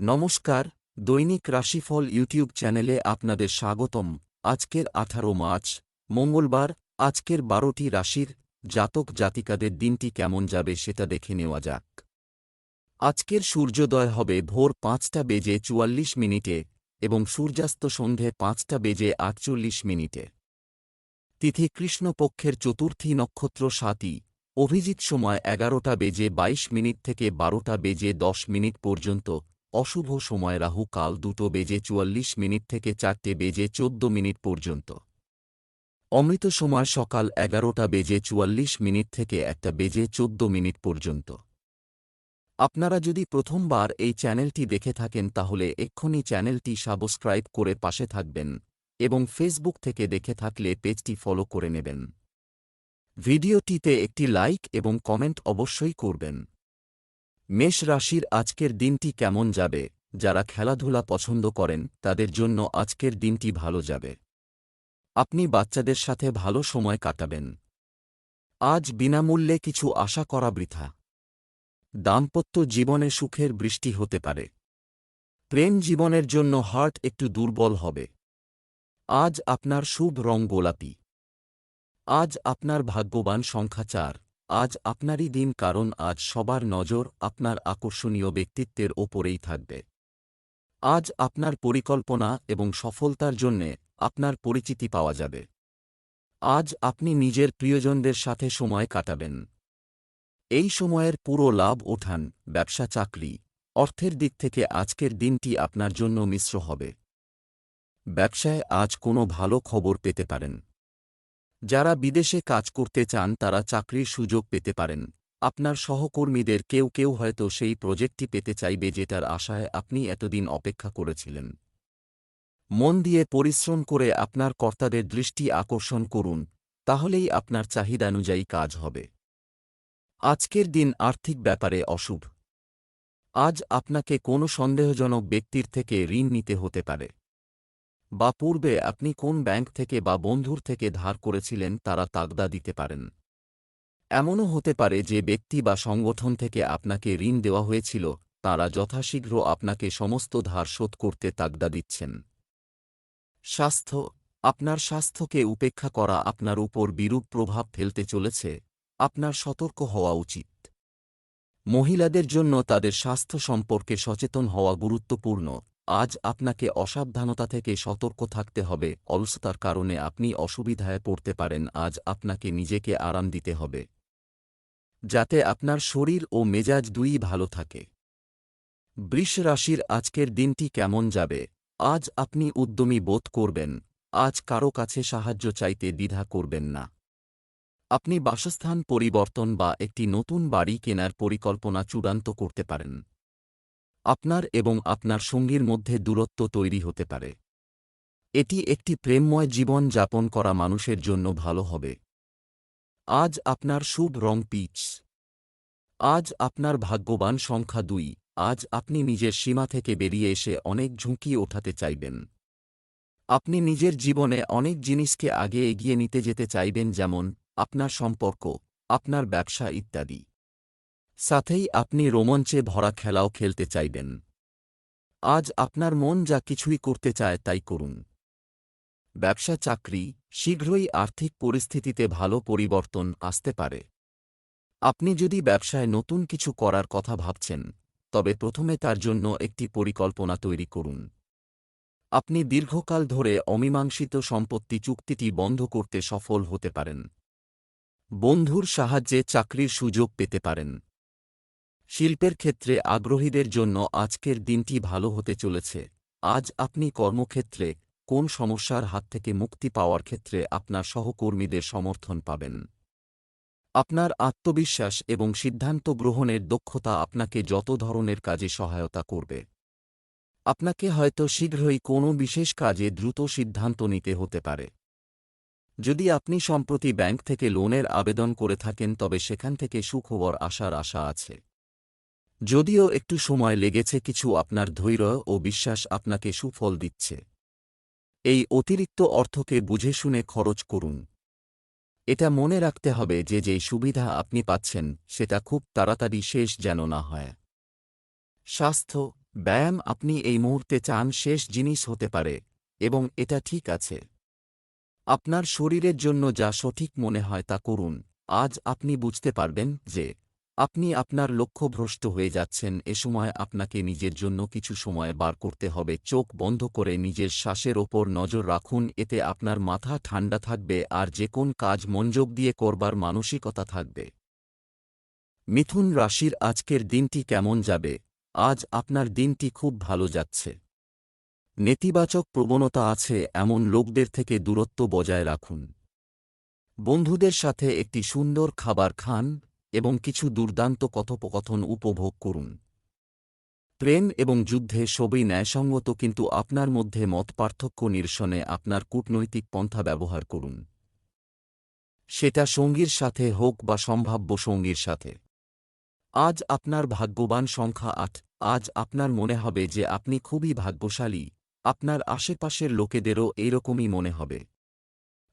নমস্কার, দৈনিক রাশিফল ইউটিউব চ্যানেলে আপনাদের স্বাগতম। আজকের আঠারো মার্চ, মঙ্গলবার, আজকের বারোটি রাশির জাতক জাতিকাদের দিনটি কেমন যাবে সেটা দেখে নেওয়া যাক। আজকের সূর্যোদয় হবে ভোর পাঁচটা বেজে চুয়াল্লিশ মিনিটে এবং সূর্যাস্ত সন্ধে পাঁচটা বেজে আটচল্লিশ মিনিটে। তিথি কৃষ্ণপক্ষের চতুর্থী নক্ষত্র সাতই অভিজিৎ সময় এগারোটা বেজে বাইশ মিনিট থেকে বারোটা বেজে দশ মিনিট পর্যন্ত অশুভ সময় রাহু কাল দুটো বেজে চুয়াল্লিশ মিনিট থেকে চারটে বেজে চোদ্দ মিনিট পর্যন্ত। অমৃত সময় সকাল এগারোটা বেজে চুয়াল্লিশ মিনিট থেকে একটা বেজে চোদ্দ মিনিট পর্যন্ত। আপনারা যদি প্রথমবার এই চ্যানেলটি দেখে থাকেন তাহলে এক্ষুনি চ্যানেলটি সাবস্ক্রাইব করে পাশে থাকবেন এবং ফেসবুক থেকে দেখে থাকলে পেজটি ফলো করে নেবেন। ভিডিওটিতে একটি লাইক এবং কমেন্ট অবশ্যই করবেন। মেষ রাশির আজকের দিনটি কেমন যাবে? যারা খেলাধুলা পছন্দ করেন, তাদের জন্য আজকের দিনটি ভালো যাবে। আপনি বাচ্চাদের সাথে ভালো সময় কাটাবেন। আজ বিনামূল্যে কিছু আশা করা বৃথা। দাম্পত্য জীবনে সুখের বৃষ্টি হতে পারে। প্রেম জীবনের জন্য হার্ট একটু দুর্বল হবে। আজ আপনার শুভ রং গোলাপি। আজ আপনার ভাগ্যবান সংখ্যা চার। আজ আপনারই দিন কারণ আজ সবার নজর আপনার আকর্ষণীয় ব্যক্তিত্বের ওপরেই থাকবে। আজ আপনার পরিকল্পনা এবং সফলতার জন্যে আপনার পরিচিতি পাওয়া যাবে। আজ আপনি নিজের প্রিয়জনদের সাথে সময় কাটাবেন। এই সময়ের পুরো লাভ ওঠান ব্যবসা চাকরি, অর্থের দিক থেকে আজকের দিনটি আপনার জন্য মিশ্র হবে। ব্যবসায় আজ কোনো ভালো খবর পেতে পারেন। যারা বিদেশে কাজ করতে চান তারা চাকরির সুযোগ পেতে পারেন। আপনার সহকর্মীদের কেউ কেউ হয়তো সেই প্রজেক্টটি পেতে চাইবে যেটার আশায় আপনি এতদিন অপেক্ষা করেছিলেন। মন দিয়ে পরিশ্রম করে আপনার কর্তাদের দৃষ্টি আকর্ষণ করুন, তাহলেই আপনার চাহিদানুযায়ী কাজ হবে। আজকের দিন আর্থিক ব্যাপারে অশুভ। আজ আপনাকে কোনো সন্দেহজনক ব্যক্তির থেকে ঋণ নিতে হতে পারে। বা পূর্বে আপনি কোন ব্যাংক থেকে বা বন্ধুর থেকে ধার করেছিলেন তারা তাগদা দিতে পারেন। এমনও হতে পারে যে ব্যক্তি বা সংগঠন থেকে আপনাকে ঋণ দেওয়া হয়েছিল, তারা যথাশীঘ্র আপনাকে সমস্ত ধার শোধ করতে তাগদা দিচ্ছেন। স্বাস্থ্য, আপনার স্বাস্থ্যকে উপেক্ষা করা আপনার উপর বিরূপ প্রভাব ফেলতে চলেছে, আপনার সতর্ক হওয়া উচিত। মহিলাদের জন্য তাদের স্বাস্থ্য সম্পর্কে সচেতন হওয়া গুরুত্বপূর্ণ। আজ আপনাকে অসাবধানতা থেকে সতর্ক থাকতে হবে। অলসতার কারণে আপনি অসুবিধায় পড়তে পারেন। আজ আপনাকে নিজেকে আরাম দিতে হবে। যাতে আপনার শরীর ও মেজাজ দুই ভালো থাকে। বৃষ রাশির আজকের দিনটি কেমন যাবে? আজ আপনি উদ্যমী বোধ করবেন। আজ কারও কাছে সাহায্য চাইতে দ্বিধা করবেন না। আপনি বাসস্থান পরিবর্তন বা একটি নতুন বাড়ি কেনার পরিকল্পনা চূড়ান্ত করতে পারেন। আপনার এবং আপনার সঙ্গীর মধ্যে দূরত্ব তৈরি হতে পারে। এটি একটি প্রেমময় জীবন যাপন করা মানুষের জন্য ভালো হবে। আজ আপনার শুভ রং পিচ। আজ আপনার ভাগ্যবান সংখ্যা দুই। আজ আপনি নিজের সীমা থেকে বেরিয়ে এসে অনেক ঝুঁকি ওঠাতে চাইবেন। আপনি নিজের জীবনে অনেক জিনিসকে আগে এগিয়ে নিতে যেতে চাইবেন যেমন, আপনার সম্পর্ক, আপনার ব্যবসা ইত্যাদি। সাথেই আপনি রোমাঞ্চে ভরা খেলাও খেলতে চাইবেন। আজ আপনার মন যা কিছুই করতে চায় তাই করুন। ব্যবসা চাকরি শীঘ্রই আর্থিক পরিস্থিতিতে ভালো পরিবর্তন আসতে পারে। আপনি যদি ব্যবসায় নতুন কিছু করার কথা ভাবছেন, তবে প্রথমে তার জন্য একটি পরিকল্পনা তৈরি করুন। আপনি দীর্ঘকাল ধরে অমীমাংসিত সম্পত্তি চুক্তিটি বন্ধ করতে সফল হতে পারেন। বন্ধুর সাহায্যে চাকরির সুযোগ পেতে পারেন। শিল্পের ক্ষেত্রে আগ্রহীদের জন্য আজকের দিনটি ভালো হতে চলেছে। আজ আপনি কর্মক্ষেত্রে কোন সমস্যার হাত থেকে মুক্তি পাওয়ার ক্ষেত্রে আপনার সহকর্মীদের সমর্থন পাবেন? আপনার আত্মবিশ্বাস এবং সিদ্ধান্ত গ্রহণের দক্ষতা আপনাকে যত ধরনের কাজে সহায়তা করবে। আপনাকে হয়তো শীঘ্রই কোনো বিশেষ কাজে দ্রুত সিদ্ধান্ত নিতে হতে পারে। যদি আপনি সম্প্রতি ব্যাংক থেকে লোনের আবেদন করে থাকেন তবে সেখান থেকে সুখবর আসার আশা আছে। যদিও একটু সময় লেগেছে, কিছু আপনার ধৈর্য ও বিশ্বাস আপনাকে সুফল দিচ্ছে। এই অতিরিক্ত অর্থকে বুঝে শুনে খরচ করুন। এটা মনে রাখতে হবে যে, যেই সুবিধা আপনি পাচ্ছেন, সেটা খুব তাড়াতাড়ি শেষ যেন না হয়। স্বাস্থ্য, ব্যায়াম আপনি এই মুহূর্তে চান শেষ জিনিস হতে পারে, এবং এটা ঠিক আছে। আপনার শরীরের জন্য যা সঠিক মনে হয় তা করুন। আজ আপনি বুঝতে পারবেন যে আপনি আপনার লক্ষ্যভ্রষ্ট হয়ে যাচ্ছেন, এ সময় আপনাকে নিজের জন্য কিছু সময় বার করতে হবে। চোখ বন্ধ করে নিজের শ্বাসের ওপর নজর রাখুন, এতে আপনার মাথা ঠান্ডা থাকবে আর যে কোন কাজ মনোযোগ দিয়ে করবার মানসিকতা থাকবে। মিথুন রাশির আজকের দিনটি কেমন যাবে? আজ আপনার দিনটি খুব ভালো যাচ্ছে। নেতিবাচক প্রবণতা আছে, এমন লোকদের থেকে দূরত্ব বজায় রাখুন। বন্ধুদের সাথে একটি সুন্দর খাবার খান এবং কিছু দুর্দান্ত কথোপকথন উপভোগ করুন। প্রেম এবং যুদ্ধে সবই ন্যায়সঙ্গত কিন্তু আপনার মধ্যে মত পার্থক্য নিরসনে আপনার কূটনৈতিক পন্থা ব্যবহার করুন। সেটা সঙ্গীর সাথে হোক বা সম্ভাব্য সঙ্গীর সাথে। আজ আপনার ভাগ্যবান সংখ্যা আট, আজ আপনার মনে হবে যে আপনি খুবই ভাগ্যশালী, আপনার আশেপাশের লোকেদেরও এইরকমই মনে হবে।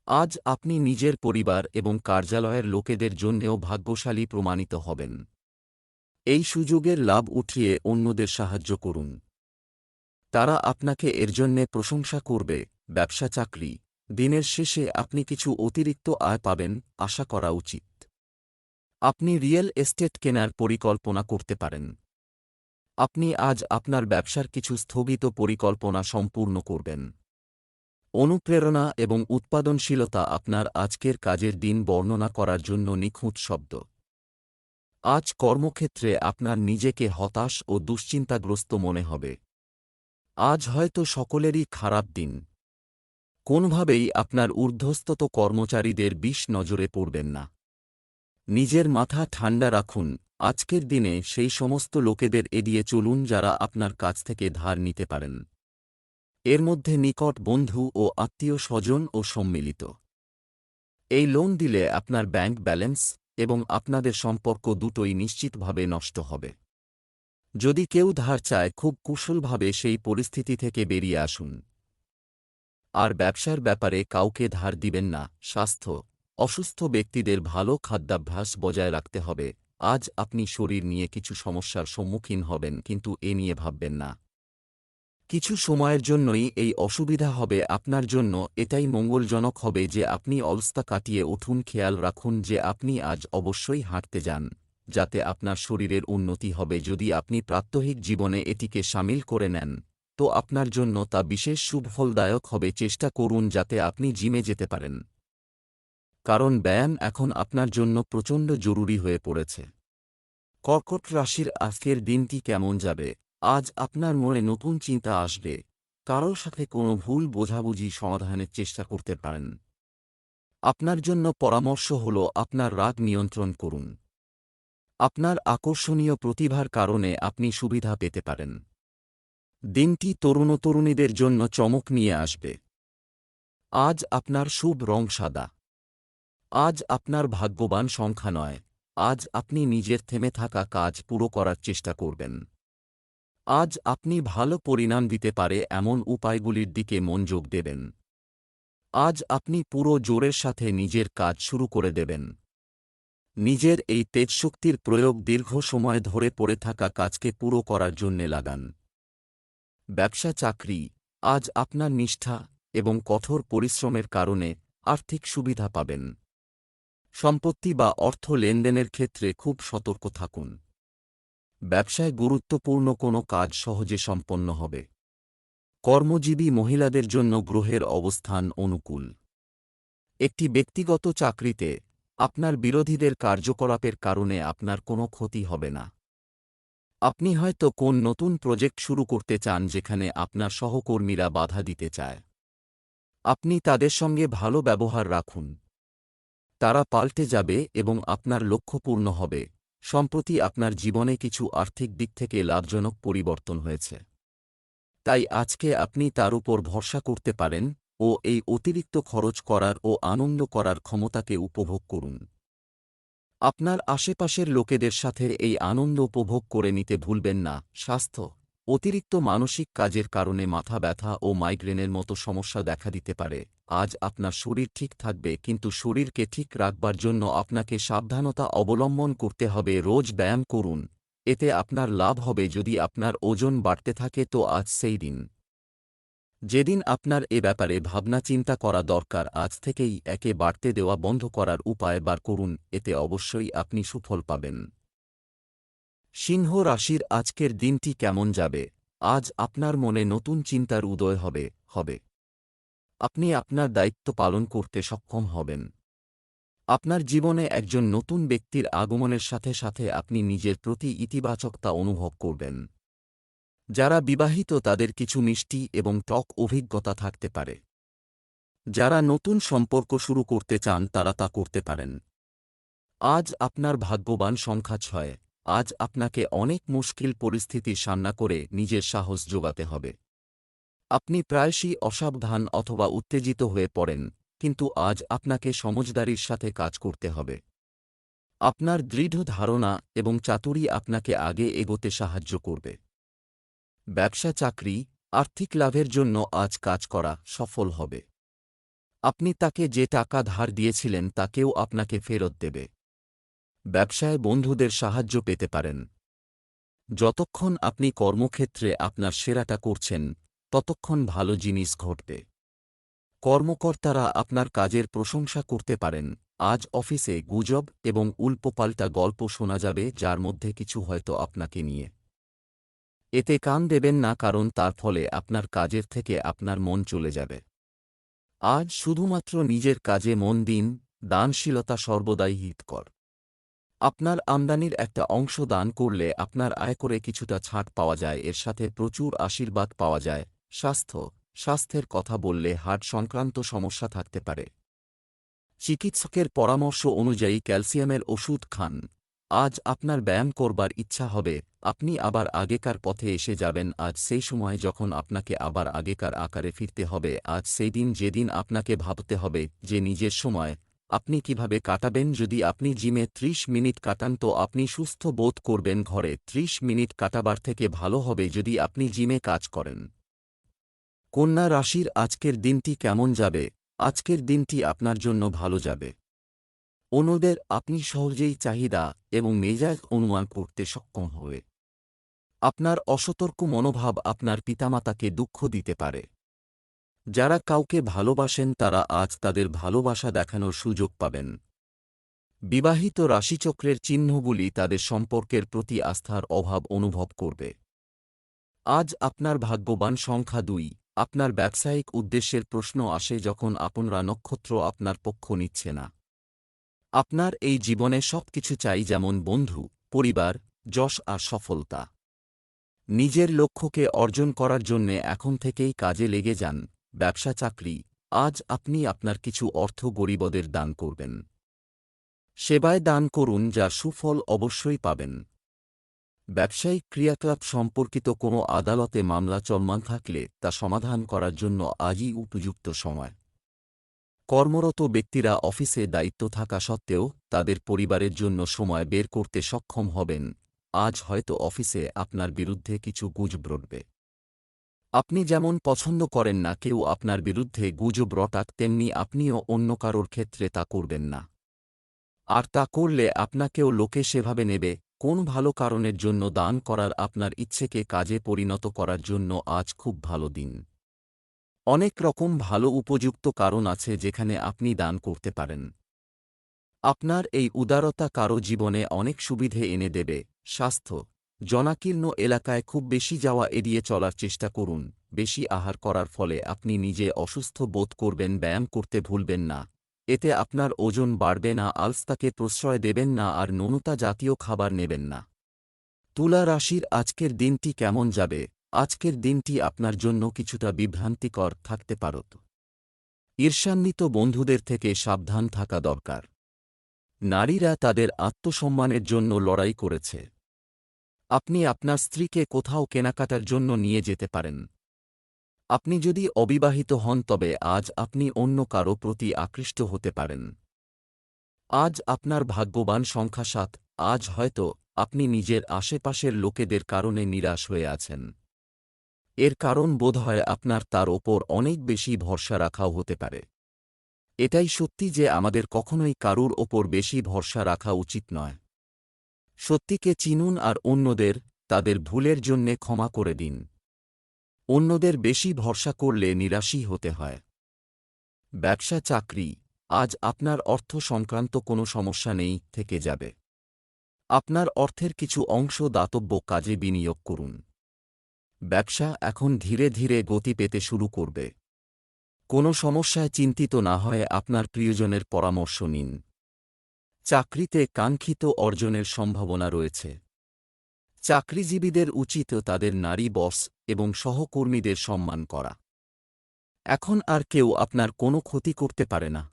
আজ আপনি নিজের পরিবার এবং কার্যালয়ের লোকেদের জন্যেও ভাগ্যশালী প্রমাণিত হবেন। এই সুযোগের লাভ উঠিয়ে অন্যদের সাহায্য করুন। তারা আপনাকে এর জন্যে প্রশংসা করবে, ব্যবসা চাকরি, দিনের শেষে আপনি কিছু অতিরিক্ত আয় পাবেন, আশা করা উচিত। আপনি রিয়েল এস্টেট কেনার পরিকল্পনা করতে পারেন। আপনি আজ আপনার ব্যবসার কিছু স্থগিত পরিকল্পনা সম্পূর্ণ করবেন। অনুপ্রেরণা এবং উৎপাদনশীলতা আপনার আজকের কাজের দিন বর্ণনা করার জন্য নিখুঁত শব্দ। আজ কর্মক্ষেত্রে আপনার নিজেকে হতাশ ও দুশ্চিন্তাগ্রস্ত মনে হবে। আজ হয়তো সকলেরই খারাপ দিন। কোনভাবেই আপনার ঊর্ধ্বস্তত কর্মচারীদের বিষ নজরে পড়বেন না। নিজের মাথা ঠান্ডা রাখুন, আজকের দিনে সেই সমস্ত লোকেদের এড়িয়ে চলুন যারা আপনার কাছ থেকে ধার নিতে পারেন। এর মধ্যে নিকট বন্ধু ও আত্মীয় স্বজন ও সম্মিলিত। এই লোন দিলে আপনার ব্যাংক ব্যালেন্স এবং আপনাদের সম্পর্ক দুটোই নিশ্চিতভাবে নষ্ট হবে। যদি কেউ ধার চায়, খুব কুশলভাবে সেই পরিস্থিতি থেকে বেরিয়ে আসুন। আর ব্যবসার ব্যাপারে কাউকে ধার দিবেন না। স্বাস্থ্য, অসুস্থ ব্যক্তিদের ভালো খাদ্যাভ্যাস বজায় রাখতে হবে। আজ আপনি শরীর নিয়ে কিছু সমস্যার সম্মুখীন হবেন, কিন্তু এ নিয়ে ভাববেন না। কিছু সময়ের জন্যই এই অসুবিধা হবে আপনার জন্য, এটাই মঙ্গলজনক হবে যে আপনি অলস্তা কাটিয়ে উঠুন, খেয়াল রাখুন যে আপনি আজ অবশ্যই হাঁটতে যান, যাতে আপনার শরীরের উন্নতি হবে। যদি আপনি প্রাত্যহিক জীবনে এটিকে সামিল করে নেন, তো আপনার জন্য তা বিশেষ সুফলদায়ক হবে। চেষ্টা করুন যাতে আপনি জিমে যেতে পারেন। কারণ ব্যায়াম এখন আপনার জন্য প্রচণ্ড জরুরি হয়ে পড়েছে। কর্কট রাশির আজকের দিনটি কেমন যাবে? আজ আপনার মনে নতুন চিন্তা আসবে। কারোর সাথে কোনো ভুল বোঝাবুঝি সমাধানের চেষ্টা করতে পারেন। আপনার জন্য পরামর্শ হল আপনার রাগ নিয়ন্ত্রণ করুন। আপনার আকর্ষণীয় প্রতিভার কারণে আপনি সুবিধা পেতে পারেন। দিনটি তরুণ তরুণীদের জন্য চমক নিয়ে আসবে। আজ আপনার শুভ রং সাদা। আজ আপনার ভাগ্যবান সংখ্যা নয়। আজ আপনি নিজের থেমে থাকা কাজ পুরো করার চেষ্টা করবেন। আজ আপনি ভালো পরিণাম দিতে পারে এমন উপায়গুলির দিকে মনোযোগ দেবেন। আজ আপনি পুরো জোরের সাথে নিজের কাজ শুরু করে দেবেন। নিজের এই তেজশক্তির প্রয়োগ দীর্ঘ সময় ধরে পড়ে থাকা কাজকে পুরো করার জন্যে লাগান। ব্যবসা চাকরি, আজ আপনার নিষ্ঠা এবং কঠোর পরিশ্রমের কারণে আর্থিক সুবিধা পাবেন। সম্পত্তি বা অর্থ লেনদেনের ক্ষেত্রে খুব সতর্ক থাকুন। ব্যবসায় গুরুত্বপূর্ণ কোনো কাজ সহজে সম্পন্ন হবে। কর্মজীবী মহিলাদের জন্য গ্রহের অবস্থান অনুকূল। একটি ব্যক্তিগত চাকরিতে আপনার বিরোধীদের কার্যকলাপের কারণে আপনার কোনো ক্ষতি হবে না। আপনি হয়তো কোন নতুন প্রজেক্ট শুরু করতে চান যেখানে আপনার সহকর্মীরা বাধা দিতে চায়। আপনি তাদের সঙ্গে ভালো ব্যবহার রাখুন। তারা পাল্টে যাবে এবং আপনার লক্ষ্যপূর্ণ হবে। সম্প্রতি আপনার জীবনে কিছু আর্থিক দিক থেকে লাভজনক পরিবর্তন হয়েছে। তাই আজকে আপনি তার উপর ভরসা করতে পারেন ও এই অতিরিক্ত খরচ করার ও আনন্দ করার ক্ষমতাকে উপভোগ করুন। আপনার আশেপাশের লোকেদের সাথে এই আনন্দ উপভোগ করে নিতে ভুলবেন না। স্বাস্থ্য অতিরিক্ত মানসিক কাজের কারণে মাথা ব্যথা ও মাইগ্রেনের মতো সমস্যা দেখা দিতে পারে। আজ আপনার শরীর ঠিক থাকবে, কিন্তু শরীরকে ঠিক রাখবার জন্য আপনাকে সাবধানতা অবলম্বন করতে হবে। রোজ ব্যায়াম করুন। এতে আপনার লাভ হবে যদি আপনার ওজন বাড়তে থাকে। তো আজ সেই দিন। যেদিন আপনার এ ব্যাপারে ভাবনা চিন্তা করা দরকার, আজ থেকেই একে বাড়তে দেওয়া বন্ধ করার উপায় বার করুন। এতে অবশ্যই আপনি সুফল পাবেন। সিংহ রাশির আজকের দিনটি কেমন যাবে? আজ আপনার মনে নতুন চিন্তার উদয় হবে হবে। আপনি আপনার দায়িত্ব পালন করতে সক্ষম হবেন। আপনার জীবনে একজন নতুন ব্যক্তির আগমনের সাথে সাথে আপনি নিজের প্রতি ইতিবাচকতা অনুভব করবেন। যারা বিবাহিত তাদের কিছু মিষ্টি এবং টক অভিজ্ঞতা থাকতে পারে। যারা নতুন সম্পর্ক শুরু করতে চান তারা তা করতে পারেন। আজ আপনার ভাগ্যবান সংখ্যা ছয়। আজ আপনাকে অনেক মুশকিল পরিস্থিতির সামনা করে নিজের সাহস যোগাতে হবে। আপনি প্রায়শই অসাবধান অথবা উত্তেজিত হয়ে পড়েন, কিন্তু আজ আপনাকে সমজদারির সাথে কাজ করতে হবে। আপনার দৃঢ় ধারণা এবং চাতুরি আপনাকে আগে এগোতে সাহায্য করবে। ব্যবসা, চাকরি, আর্থিক লাভের জন্য আজ কাজ করা সফল হবে। আপনি তাকে যে টাকা ধার দিয়েছিলেন তাকেও আপনাকে ফেরত দেবে। ব্যবসায় বন্ধুদের সাহায্য পেতে পারেন। যতক্ষণ আপনি কর্মক্ষেত্রে আপনার সেরাটা করছেন, ততক্ষণ ভালো জিনিস ঘটবে। কর্মকর্তারা আপনার কাজের প্রশংসা করতে পারেন। আজ অফিসে গুজব এবং উল্পোপাল্টা গল্প শোনা যাবে, যার মধ্যে কিছু হয়তো আপনাকে নিয়ে। এতে কান দেবেন না, কারণ তার ফলে আপনার কাজের থেকে আপনার মন চলে যাবে। আজ শুধুমাত্র নিজের কাজে মন দিন, দানশীলতা সর্বদাই হিতকর। আপনার আমদানির একটা অংশ দান করলে আপনার আয় করে কিছুটা ছাড় পাওয়া যায়, এর সাথে প্রচুর আশীর্বাদ পাওয়া যায়। স্বাস্থ্য, স্বাস্থ্যের কথা বললে হার্ট সংক্রান্ত সমস্যা থাকতে পারে। চিকিৎসকের পরামর্শ অনুযায়ী ক্যালসিয়ামের ওষুধ খান। আজ আপনার ব্যায়াম করবার ইচ্ছা হবে, আপনি আবার আগেকার পথে এসে যাবেন, আজ সেই সময় যখন আপনাকে আবার আগেকার আকারে ফিরতে হবে, আজ সেই দিন যেদিন আপনাকে ভাবতে হবে যে নিজের সময় আপনি কীভাবে কাটাবেন? যদি আপনি জিমে ত্রিশ মিনিট কাটান, তো আপনি সুস্থ বোধ করবেন ঘরে। ত্রিশ মিনিট কাটাবার থেকে ভালো হবে যদি আপনি জিমে কাজ করেন। কন্যা রাশির আজকের দিনটি কেমন যাবে? আজকের দিনটি আপনার জন্য ভালো যাবে। অন্যদের আপনি সহজেই চাহিদা এবং মেজাজ অনুমান করতে সক্ষম হবে। আপনার অসতর্ক মনোভাব আপনার পিতামাতাকে দুঃখ দিতে পারে। যারা কাউকে ভালোবাসেন তারা আজ তাদের ভালোবাসা দেখানোর সুযোগ পাবেন। বিবাহিত রাশিচক্রের চিহ্নগুলি তাদের সম্পর্কের প্রতি আস্থার অভাব অনুভব করবে। আজ আপনার ভাগ্যবান সংখ্যা দুই, আপনার ব্যবসায়িক উদ্দেশ্যের প্রশ্ন আসে যখন আপনরা নক্ষত্র আপনার পক্ষ নিচ্ছে না। আপনার এই জীবনে সব কিছু চাই যেমন বন্ধু, পরিবার, যশ আর সফলতা। নিজের লক্ষ্যকে অর্জন করার জন্যে এখন থেকেই কাজে লেগে যান। ব্যবসা চাকরি, আজ আপনি আপনার কিছু অর্থ গরিবদের দান করবেন। সেবায় দান করুন যার সুফল অবশ্যই পাবেন। ব্যবসায়িক ক্রিয়াকলাপ সম্পর্কিত কোনো আদালতে মামলা চলমান থাকলে তা সমাধান করার জন্য আজই উপযুক্ত সময়। কর্মরত ব্যক্তিরা অফিসে দায়িত্ব থাকা সত্ত্বেও তাদের পরিবারের জন্য সময় বের করতে সক্ষম হবেন। আজ হয়তো অফিসে আপনার বিরুদ্ধে কিছু গুজব রটবে। আপনি যেমন পছন্দ করেন না, কেউ আপনার বিরুদ্ধে গুজব রটাক, তেমনি আপনিও অন্য কারোর ক্ষেত্রে তা করবেন না। আর তা করলে আপনাকেও লোকে সেভাবে নেবে, কোন ভালো কারণের জন্য দান করার আপনার ইচ্ছেকে কাজে পরিণত করার জন্য আজ খুব ভালো দিন। অনেক রকম ভালো উপযুক্ত কারণ আছে যেখানে আপনি দান করতে পারেন। আপনার এই উদারতা কারও জীবনে অনেক সুবিধে এনে দেবে, স্বাস্থ্য জনাকীর্ণ এলাকায় খুব বেশি যাওয়া এড়িয়ে চলার চেষ্টা করুন। বেশি আহার করার ফলে আপনি নিজে অসুস্থ বোধ করবেন, ব্যায়াম করতে ভুলবেন না। এতে আপনার ওজন বাড়বে না, আলস্তাকে প্রশ্রয় দেবেন না আর ননুতা জাতীয় খাবার নেবেন না। তুলা রাশির আজকের দিনটি কেমন যাবে? আজকের দিনটি আপনার জন্য কিছুটা বিভ্রান্তিকর থাকতে পারত ঈর্ষান্বিত বন্ধুদের থেকে সাবধান থাকা দরকার। নারীরা তাদের আত্মসম্মানের জন্য লড়াই করেছে। আপনি আপনার স্ত্রীকে কোথাও কেনাকাটার জন্য নিয়ে যেতে পারেন। আপনি যদি অবিবাহিত হন, তবে আজ আপনি অন্য কারও প্রতি আকৃষ্ট হতে পারেন। আজ আপনার ভাগ্যবান সংখ্যা সাত, আজ হয়তো আপনি নিজের আশেপাশের লোকেদের কারণে নিরাশ হয়ে আছেন। এর কারণ বোধহয় আপনার তার ওপর অনেক বেশি ভরসা রাখাও হতে পারে। এটাই সত্যি যে আমাদের কখনোই কারুর ওপর বেশি ভরসা রাখা উচিত নয়। সত্যিকে চিনুন আর অন্যদের, তাদের ভুলের জন্যে ক্ষমা করে দিন। অন্যদের বেশি ভরসা করলে নিরাশই হতে হয়। ব্যবসা চাকরি, আজ আপনার অর্থ সংক্রান্ত কোনো সমস্যা নেই, থেকে যাবে। আপনার অর্থের কিছু অংশ দাতব্য কাজে বিনিয়োগ করুন। ব্যবসা এখন ধীরে ধীরে গতি পেতে শুরু করবে। কোনো সমস্যায় চিন্তিত না হয়ে আপনার প্রিয়জনের পরামর্শ নিন। চাকরিতে কাঙ্ক্ষিত অর্জনের সম্ভাবনা রয়েছে। চাকরিজীবীদের উচিত তাদের নারী বস এবং সহকর্মীদের সম্মান করা। এখন আর কেউ আপনার কোনো ক্ষতি করতে পারে না।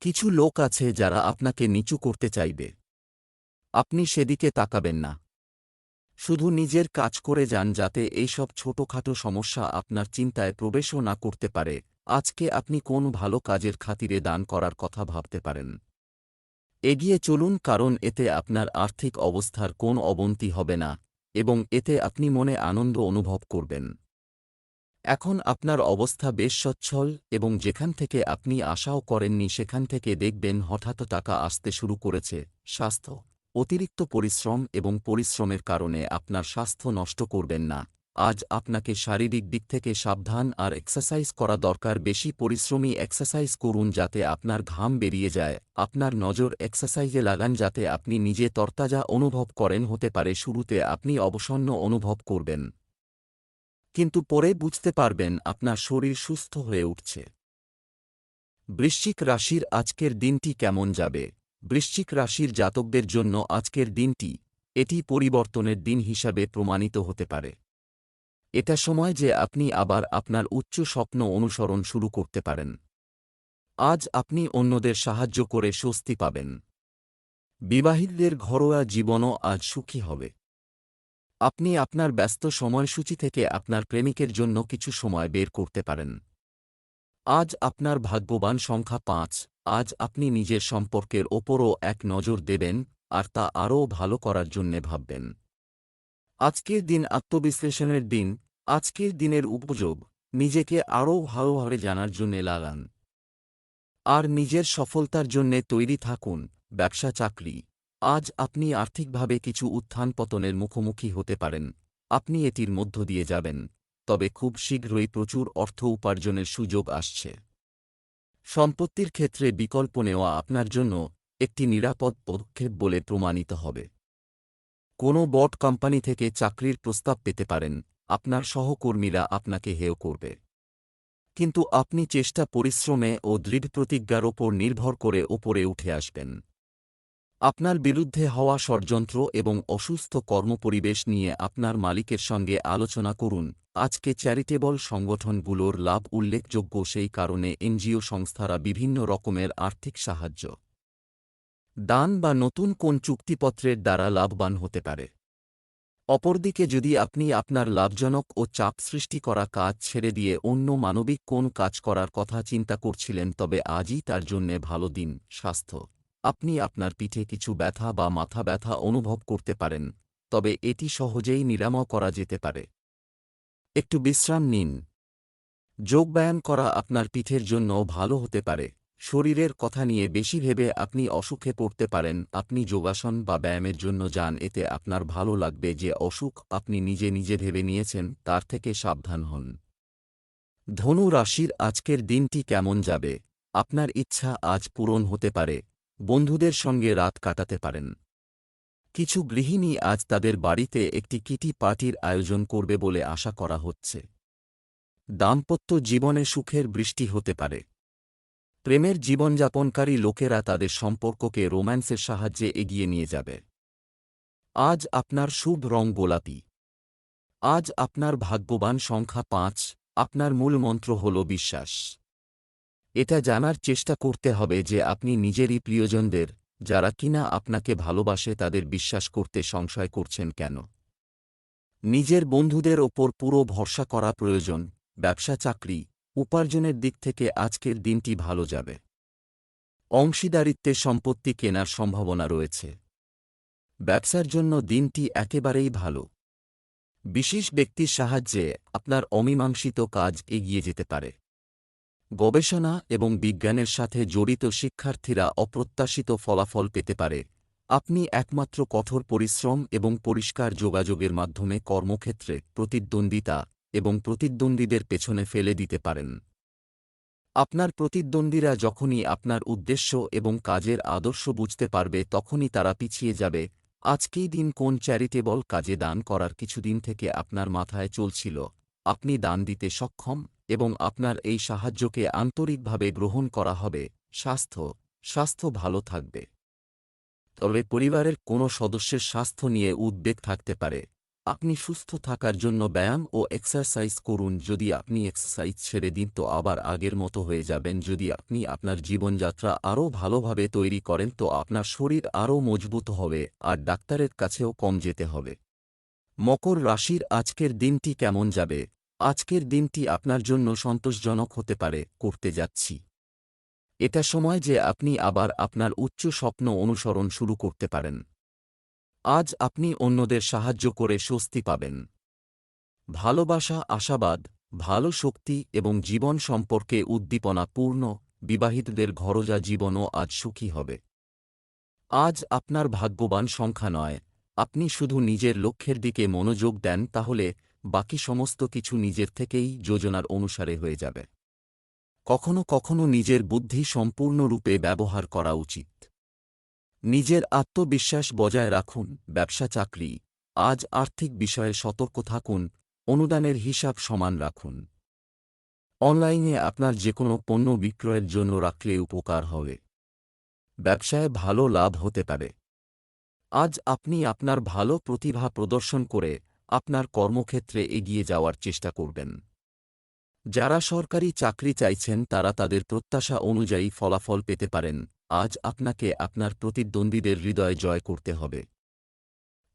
কিছু লোক আছে যারা আপনাকে নিচু করতে চাইবে। আপনি সেদিকে তাকাবেন না। শুধু নিজের কাজ করে যান যাতে এইসব ছোটখাটো সমস্যা আপনার চিন্তায় প্রবেশও না করতে পারে। আজকে আপনি কোন ভালো কাজের খাতিরে দান করার কথা ভাবতে পারেন। এগিয়ে চলুন কারণ এতে আপনার আর্থিক অবস্থার কোন অবনতি হবে না, এবং এতে আপনি মনে আনন্দ অনুভব করবেন। এখন আপনার অবস্থা বেশ সচ্ছল, এবং যেখান থেকে আপনি আশাও করেননি সেখান থেকে দেখবেন হঠাৎ টাকা আসতে শুরু করেছে। স্বাস্থ্য, অতিরিক্ত পরিশ্রম এবং পরিশ্রমের কারণে আপনার স্বাস্থ্য নষ্ট করবেন না। আজ আপনাকে শারীরিক দিক থেকে সাবধান আর এক্সারসাইজ করা দরকার। বেশি পরিশ্রমী এক্সারসাইজ করুন যাতে আপনার ঘাম বেরিয়ে যায়। আপনার নজর এক্সারসাইজে লাগান যাতে আপনি নিজে তরতাজা অনুভব করেন হতে পারে। শুরুতে আপনি অবসন্ন অনুভব করবেন। কিন্তু পরে বুঝতে পারবেন আপনার শরীর সুস্থ হয়ে উঠছে। বৃশ্চিক রাশির আজকের দিনটি কেমন যাবে? বৃশ্চিক রাশির জাতকদের জন্য আজকের দিনটি এটি পরিবর্তনের দিন হিসাবে প্রমাণিত হতে পারে। এটা সময় যে আপনি আবার আপনার উচ্চ স্বপ্ন অনুসরণ শুরু করতে পারেন। আজ আপনি অন্যদের সাহায্য করে স্বস্তি পাবেন। বিবাহিতদের ঘরোয়া জীবনও আজ সুখী হবে। আপনি আপনার ব্যস্ত সময়সূচি থেকে আপনার প্রেমিকের জন্য কিছু সময় বের করতে পারেন। আজ আপনার ভাগ্যবান সংখ্যা পাঁচ, আজ আপনি নিজের সম্পর্কের ওপরও এক নজর দেবেন আর তা আরও ভালো করার জন্যে ভাববেন। আজকের দিন আত্মবিশ্লেষণের দিন আজকের দিনের উপযোগ, নিজেকে আরও ভালোভাবে জানার জন্যে লাগান। আর নিজের সফলতার জন্যে তৈরি থাকুন, ব্যবসা চাকরি। আজ আপনি আর্থিকভাবে কিছু উত্থান পতনের মুখোমুখি হতে পারেন। আপনি এটির মধ্য দিয়ে যাবেন। তবে খুব শীঘ্রই প্রচুর অর্থ উপার্জনের সুযোগ আসছে। সম্পত্তির ক্ষেত্রে বিকল্প নেওয়া আপনার জন্য একটি নিরাপদ পদক্ষেপ বলে প্রমাণিত হবে। কোনো বট কোম্পানি থেকে চাকরির প্রস্তাব পেতে পারেন। আপনার সহকর্মীরা আপনাকে হেয় করবে। কিন্তু আপনি চেষ্টা পরিশ্রমে ও দৃঢ় প্রতিজ্ঞার ওপর নির্ভর করে ওপরে উঠে আসবেন। আপনার বিরুদ্ধে হওয়া ষড়যন্ত্র এবং অসুস্থ কর্মপরিবেশ নিয়ে আপনার মালিকের সঙ্গে আলোচনা করুন। আজকে চ্যারিটেবল সংগঠনগুলোর লাভ উল্লেখযোগ্য সেই কারণে এনজিও সংস্থারা বিভিন্ন রকমের আর্থিক সাহায্য, দান বা নতুন কোন চুক্তিপত্রের দ্বারা লাভবান হতে পারে। অপরদিকে যদি আপনি আপনার লাভজনক ও চাপ সৃষ্টি করা কাজ ছেড়ে দিয়ে অন্য মানবিক কোন কাজ করার কথা চিন্তা করছিলেন, তবে আজই তার জন্যে ভালো দিন, স্বাস্থ্য। আপনি আপনার পিঠে কিছু ব্যথা বা মাথা ব্যথা অনুভব করতে পারেন, তবে এটি সহজেই নিরাময় করা যেতে পারে। একটু বিশ্রাম নিন। যোগব্যায়াম করা আপনার পিঠের জন্য ভালো হতে পারে। শরীরের কথা নিয়ে বেশি ভেবে আপনি অসুখে পড়তে পারেন। আপনি যোগাসন বা ব্যায়ামের জন্য যান, এতে আপনার ভালো লাগবে যে অসুখ আপনি নিজে নিজে ভেবে নিয়েছেন, তার থেকে সাবধান হন। ধনু রাশির আজকের দিনটি কেমন যাবে? আপনার ইচ্ছা আজ পূরণ হতে পারে। বন্ধুদের সঙ্গে রাত কাটাতে পারেন। কিছু গৃহিণী আজ তাদের বাড়িতে একটি কিটি পার্টির আয়োজন করবে বলে আশা করা হচ্ছে। দাম্পত্য জীবনে সুখের বৃষ্টি হতে পারে। প্রেমের জীবনযাপনকারী লোকেরা তাদের সম্পর্ককে রোম্যান্সের সাহায্যে এগিয়ে নিয়ে যাবে। আজ আপনার শুভ রং গোলাপি। আজ আপনার ভাগ্যবান সংখ্যা পাঁচ, আপনার মূল মন্ত্র হল বিশ্বাস। এটা জানার চেষ্টা করতে হবে যে আপনি নিজেরই প্রিয়জনদের, যারা কিনা আপনাকে ভালোবাসে তাদের বিশ্বাস করতে সংশয় করছেন কেন? নিজের বন্ধুদের ওপর পুরো ভরসা করা প্রয়োজন, ব্যবসা চাকরি উপার্জনের দিক থেকে আজকের দিনটি ভালো যাবে। অংশীদারিত্বে সম্পত্তি কেনার সম্ভাবনা রয়েছে। ব্যবসার জন্য দিনটি একেবারেই ভালো। বিশেষ ব্যক্তির সাহায্যে আপনার অমীমাংসিত কাজ এগিয়ে যেতে পারে। গবেষণা এবং বিজ্ঞানের সাথে জড়িত শিক্ষার্থীরা অপ্রত্যাশিত ফলাফল পেতে পারে। আপনি একমাত্র কঠোর পরিশ্রম এবং পরিষ্কার যোগাযোগের মাধ্যমে কর্মক্ষেত্রে প্রতিদ্বন্দ্বিতা এবং প্রতিদ্বন্দ্বীদের পেছনে ফেলে দিতে পারেন। আপনার প্রতিদ্বন্দ্বীরা যখনই আপনার উদ্দেশ্য এবং কাজের আদর্শ বুঝতে পারবে, তখনই তারা পিছিয়ে যাবে। আজকেই দিন কোন চ্যারিটেবল কাজে দান করার কিছুদিন থেকে আপনার মাথায় চলছিল। আপনি দান দিতে সক্ষম এবং আপনার এই সাহায্যকে আন্তরিকভাবে গ্রহণ করা হবে। স্বাস্থ্য স্বাস্থ্য ভালো থাকবে। তবে পরিবারের কোনো সদস্যের স্বাস্থ্য নিয়ে উদ্বেগ থাকতে পারে। আপনি সুস্থ থাকার জন্য ব্যায়াম ও এক্সারসাইজ করুন। যদি আপনি এক্সারসাইজ ছেড়ে দিন, তো আবার আগের মতো হয়ে যাবেন। যদি আপনি আপনার জীবনযাত্রা আরও ভালোভাবে তৈরি করেন, তো আপনার শরীর আরও মজবুত হবে আর ডাক্তারের কাছেও কম যেতে হবে। মকর রাশির আজকের দিনটি কেমন যাবে? আজকের দিনটি আপনার জন্য সন্তোষজনক হতে পারে, করতে যাচ্ছি। এটা সময় যে আপনি আবার আপনার উচ্চ স্বপ্ন অনুসরণ শুরু করতে পারেন। আজ আপনি অন্যদের সাহায্য করে স্বস্তি পাবেন। ভালোবাসা, আশাবাদ, ভালো শক্তি এবং জীবন সম্পর্কে উদ্দীপনা পূর্ণ বিবাহিতদের ঘরোজা জীবনও আজ সুখী হবে। আজ আপনার ভাগ্যবান সংখ্যা নয়। আপনি শুধু নিজের লক্ষ্যের দিকে মনোযোগ দেন, তাহলে বাকি সমস্ত কিছু নিজের থেকেই যোজনার অনুসারে হয়ে যাবে। কখনো কখনো নিজের বুদ্ধি সম্পূর্ণরূপে ব্যবহার করা উচিত। নিজের আত্মবিশ্বাস বজায় রাখুন, ব্যবসা চাকরি। আজ আর্থিক বিষয়ে সতর্ক থাকুন, অনুদানের হিসাব সমান রাখুন। অনলাইনে আপনার যে কোনো পণ্য বিক্রয়ের জন্য রাখলে উপকার হবে। ব্যবসায় ভালো লাভ হতে পারে। আজ আপনি আপনার ভালো প্রতিভা প্রদর্শন করে আপনার কর্মক্ষেত্রে এগিয়ে যাওয়ার চেষ্টা করবেন। যারা সরকারি চাকরি চাইছেন তারা তাদের প্রত্যাশা অনুযায়ী ফলাফল পেতে পারেন। আজ আপনাকে আপনার প্রতিদ্বন্দ্বীদের হৃদয় জয় করতে হবে।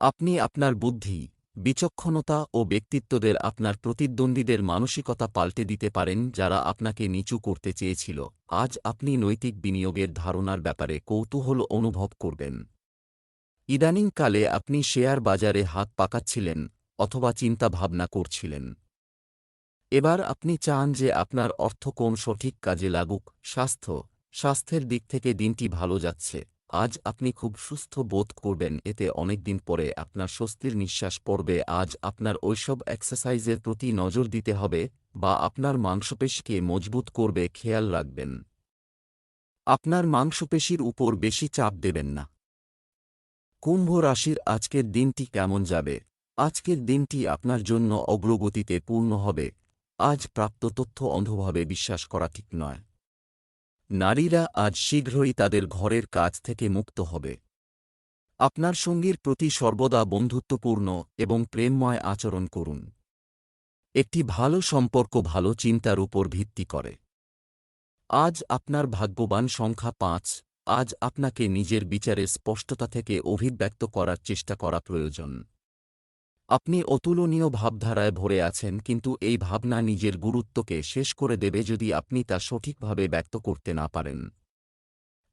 আপনি আপনার বুদ্ধি, বিচক্ষণতা ও ব্যক্তিত্বদের আপনার প্রতিদ্বন্দ্বীদের মানসিকতা পাল্টে দিতে পারেন যারা আপনাকে নিচু করতে চেয়েছিল। আজ আপনি নৈতিক বিনিয়োগের ধারণার ব্যাপারে কৌতূহল অনুভব করবেন। ইদানিংকালে আপনি শেয়ার বাজারে হাত পাকাচ্ছিলেন অথবা চিন্তা ভাবনা করছিলেন। এবার আপনি চান যে আপনার অর্থ কোন সঠিক কাজে লাগুক, স্বাস্থ্য স্বাস্থ্যের দিক থেকে দিনটি ভালো যাচ্ছে। আজ আপনি খুব সুস্থ বোধ করবেন, এতে অনেকদিন পরে আপনার স্বস্তির নিঃশ্বাস পড়বে। আজ আপনার ওইসব এক্সারসাইজের প্রতি নজর দিতে হবে বা আপনার মাংসপেশিকে মজবুত করবে, খেয়াল রাখবেন। আপনার মাংসপেশির উপর বেশি চাপ দেবেন না। কুম্ভ রাশির আজকের দিনটি কেমন যাবে? আজকের দিনটি আপনার জন্য অগ্রগতিতে পূর্ণ হবে। আজ প্রাপ্ত তথ্য অন্ধভাবে বিশ্বাস করা ঠিক নয়। নারীরা আজ শীঘ্রই তাদের ঘরের কাজ থেকে মুক্ত হবে। আপনার সঙ্গীর প্রতি সর্বদা বন্ধুত্বপূর্ণ এবং প্রেমময় আচরণ করুন। একটি ভালো সম্পর্ক ভালো চিন্তার উপর ভিত্তি করে। আজ আপনার ভাগ্যবান সংখ্যা পাঁচ, আজ আপনাকে নিজের বিচারের স্পষ্টতা থেকে অভিব্যক্ত করার চেষ্টা করা প্রয়োজন। আপনি অতুলনীয় ভাবধারায় ভরে আছেন, কিন্তু এই ভাবনা নিজের গুরুত্বকে শেষ করে দেবে যদি আপনি তা সঠিকভাবে ব্যক্ত করতে না পারেন।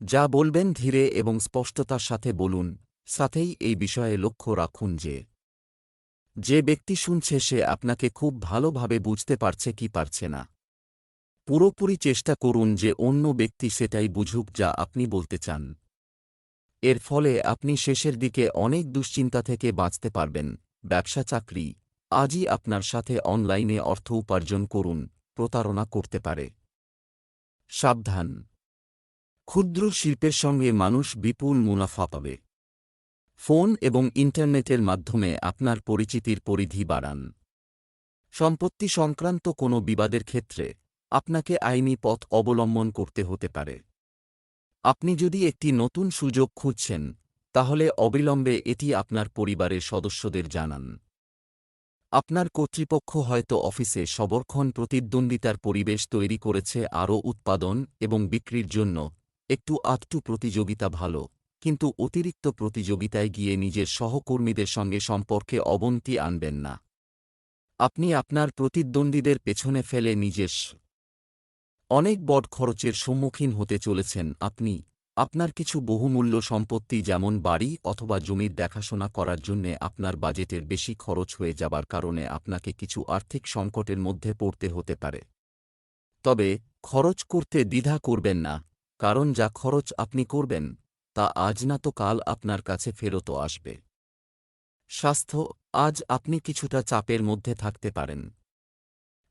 যা বলবেন ধীরে এবং স্পষ্টতার সাথে বলুন, সাথেই এই বিষয়ে লক্ষ্য রাখুন যে যে ব্যক্তি শুনছে সে আপনাকে খুব ভালোভাবে বুঝতে পারছে কি পারছে না। পুরোপুরি চেষ্টা করুন যে অন্য ব্যক্তি সেটাই বুঝুক যা আপনি বলতে চান। এর ফলে আপনি শেষের দিকে অনেক দুশ্চিন্তা থেকে বাঁচতে পারবেন। ব্যবসা চাকরি, আজই আপনার সাথে অনলাইনে অর্থ উপার্জন করুন, প্রতারণা করতে পারে। সাবধান। ক্ষুদ্র শিল্পের সঙ্গে মানুষ বিপুল মুনাফা পাবে। ফোন এবং ইন্টারনেটের মাধ্যমে আপনার পরিচিতির পরিধি বাড়ান। সম্পত্তি সংক্রান্ত কোনো বিবাদের ক্ষেত্রে আপনাকে আইনি পথ অবলম্বন করতে হতে পারে। আপনি যদি একটি নতুন সুযোগ খুঁজছেন তাহলে অবিলম্বে এটি আপনার পরিবারের সদস্যদের জানান। আপনার কর্তৃপক্ষ হয়তো অফিসে সবরক্ষণ প্রতিদ্বন্দ্বিতার পরিবেশ তৈরি করেছে আরও উৎপাদন এবং বিক্রির জন্য। একটু আধটু প্রতিযোগিতা ভালো, কিন্তু অতিরিক্ত প্রতিযোগিতায় গিয়ে নিজের সহকর্মীদের সঙ্গে সম্পর্কে অবনতি আনবেন না। আপনি আপনার প্রতিদ্বন্দ্বীদের পেছনে ফেলে নিজের অনেক বড় খরচের সম্মুখীন হতে চলেছেন আপনি। আপনার কিছু বহুমূল্য সম্পত্তি যেমন বাড়ি অথবা জমির দেখাশোনা করার জন্যে আপনার বাজেটের বেশি খরচ হয়ে যাবার কারণে আপনাকে কিছু আর্থিক সংকটের মধ্যে পড়তে হতে পারে। তবে, খরচ করতে দ্বিধা করবেন না, কারণ যা খরচ আপনি করবেন, তা আজ না তো কাল আপনার কাছে ফেরত আসবে। স্বাস্থ্য, আজ আপনি কিছুটা চাপের মধ্যে থাকতে পারেন।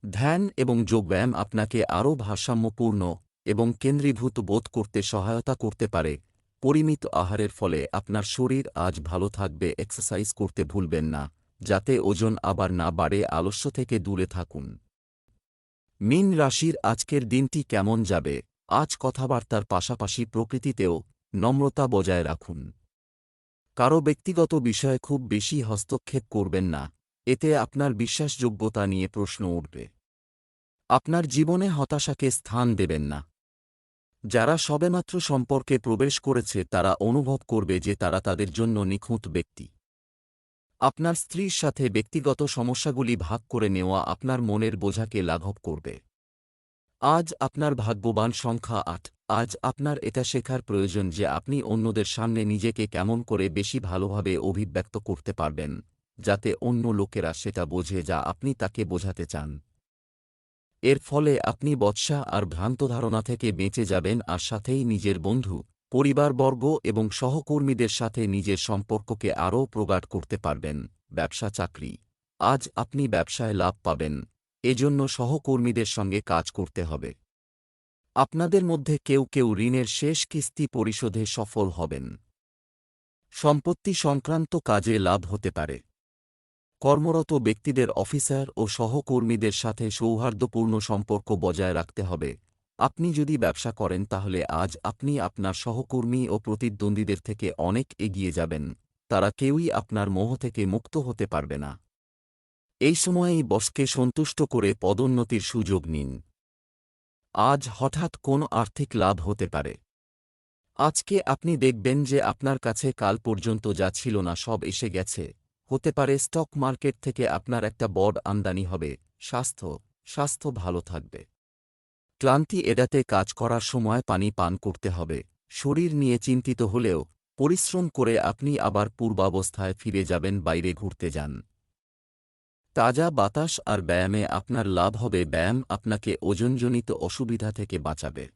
ধ্যান এবং যোগব্যায়াম আপনাকে আরও ভারসাম্যপূর্ণ এবং কেন্দ্রীভূত বোধ করতে সহায়তা করতে পারে, পরিমিত আহারের ফলে আপনার শরীর আজ ভালো থাকবে, এক্সারসাইজ করতে ভুলবেন না, যাতে ওজন আবার না বাড়ে, আলস্য থেকে দূরে থাকুন। মিন রাশির আজকের দিনটি কেমন যাবে? আজ কথাবার্তার পাশাপাশি প্রকৃতিতেও নম্রতা বজায় রাখুন। কারও ব্যক্তিগত বিষয়ে খুব বেশি হস্তক্ষেপ করবেন না, এতে আপনার বিশ্বাসযোগ্যতা নিয়ে প্রশ্ন উঠবে। আপনার জীবনে হতাশাকে স্থান দেবেন না। যারা সবেমাত্র সম্পর্কে প্রবেশ করেছে, তারা অনুভব করবে যে তারা তাদের জন্য নিখুঁত ব্যক্তি। আপনার স্ত্রীর সাথে ব্যক্তিগত সমস্যাগুলি ভাগ করে নেওয়া আপনার মনের বোঝাকে লাঘব করবে। আজ আপনার ভাগ্যবান সংখ্যা আট। আজ আপনার এটা শেখার প্রয়োজন যে আপনি অন্যদের সামনে নিজেকে কেমন করে বেশি ভালোভাবে অভিব্যক্ত করতে পারবেন, যাতে অন্য লোকেরা সেটা বোঝে যা আপনি তাকে বোঝাতে চান। এর ফলে আপনি বৎসা আর ভ্রান্ত ধারণা থেকে বেঁচে যাবেন আর সাথেই নিজের বন্ধু, পরিবারবর্গ এবং সহকর্মীদের সাথে নিজের সম্পর্ককে আরও প্রগাঢ় করতে পারবেন। ব্যবসা চাকরি। আজ আপনি ব্যবসায় লাভ পাবেন। এজন্য সহকর্মীদের সঙ্গে কাজ করতে হবে। আপনাদের মধ্যে কেউ কেউ ঋণের শেষ কিস্তি পরিশোধে সফল হবেন। সম্পত্তি সংক্রান্ত কাজে লাভ হতে পারে। কর্মরত ব্যক্তিদের অফিসার ও সহকর্মীদের সাথে সৌহার্দ্যপূর্ণ সম্পর্ক বজায় রাখতে হবে। আপনি যদি ব্যবসা করেন তাহলে আজ আপনি আপনার সহকর্মী ও প্রতিদ্বন্দ্বীদের থেকে অনেক এগিয়ে যাবেন। তারা কেউই আপনার মোহ থেকে মুক্ত হতে পারবে না। এই সময়েই বসকে সন্তুষ্ট করে পদোন্নতির সুযোগ নিন। আজ হঠাৎ কোন আর্থিক লাভ হতে পারে। আজকে আপনি দেখবেন যে আপনার কাছে কাল পর্যন্ত যা ছিল না সব এসে গেছে। হতে পারে স্টক মার্কেট থেকে আপনার একটা বড় আমদানি হবে। স্বাস্থ্য স্বাস্থ্য ভালো থাকবে। ক্লান্তি এড়াতে কাজ করার সময় পানি পান করতে হবে। শরীর নিয়ে চিন্তিত হলেও পরিশ্রম করে আপনি আবার পূর্বাবস্থায় ফিরে যাবেন, বাইরে ঘুরতে যান। তাজা বাতাস আর ব্যায়ামে আপনার লাভ হবে। ব্যায়াম আপনাকে ওজনজনিত অসুবিধা থেকে বাঁচাবে।